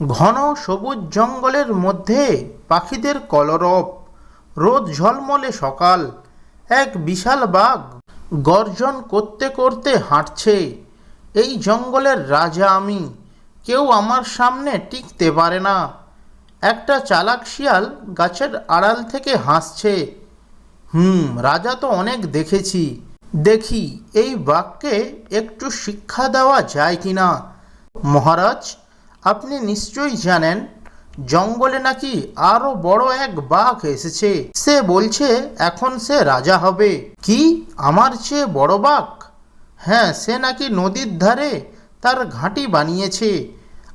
ঘন সবুজ জঙ্গলের মধ্যে পাখিদের কলরব। রোদ ঝলমলে সকাল। এক বিশাল বাঘ গর্জন করতে করতে হাঁটছে। এই জঙ্গলের রাজা আমি। কেউ আমার সামনে টিকতে পারে না। একটা চালাক শিয়াল গাছের আড়াল থেকে হাসছে। হুম, রাজা তো অনেক দেখেছি। দেখি, এই বাঘকে একটু শিক্ষা দেওয়া যায় কি না মহারাজ আপনি নিশ্চয়ই জানেন, জঙ্গলে নাকি আরও বড় এক বাঘ এসেছে। সে বলছে, এখন সে রাজা হবে। কি? আমার চেয়ে বড় বাঘ? হ্যাঁ সে নাকি নদীর ধারে তার ঘাঁটি বানিয়েছে।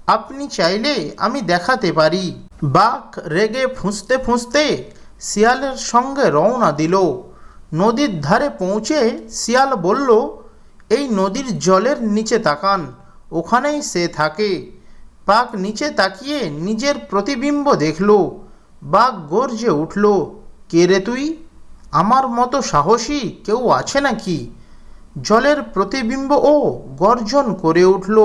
আপনি চাইলে আমি দেখাতে পারি। বাঘ রেগে ফুঁসতে ফুঁসতে শিয়ালের সঙ্গে রওনা দিল। নদীর ধারে পৌঁছে শিয়াল বলল, এই নদীর জলের নিচে তাকান, ওখানেই সে থাকে। বাঘ নিচে তাকিয়ে নিজের প্রতিবিম্ব দেখল, বাঘ গর্জে উঠল, কে রে তুই? আমার মতো সাহসী কেউ আছে নাকি? জলের প্রতিবিম্ব ও গর্জন করে উঠল।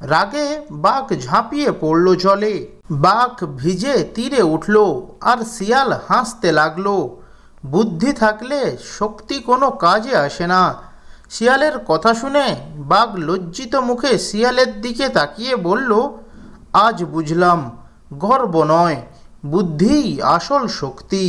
রাগে বাঘ ঝাঁপিয়ে পড়ল জলে। বাঘ ভিজে তীরে উঠল আর শিয়াল হাসতে লাগল। বুদ্ধি থাকলে শক্তি কোনো কাজে আসে না। শিয়ালের কথা শুনে বাঘ লজ্জিত মুখে শিয়ালের দিকে তাকিয়ে বলল, আজ বুঝলাম, গর্ব নয়, বুদ্ধিই আসল শক্তি।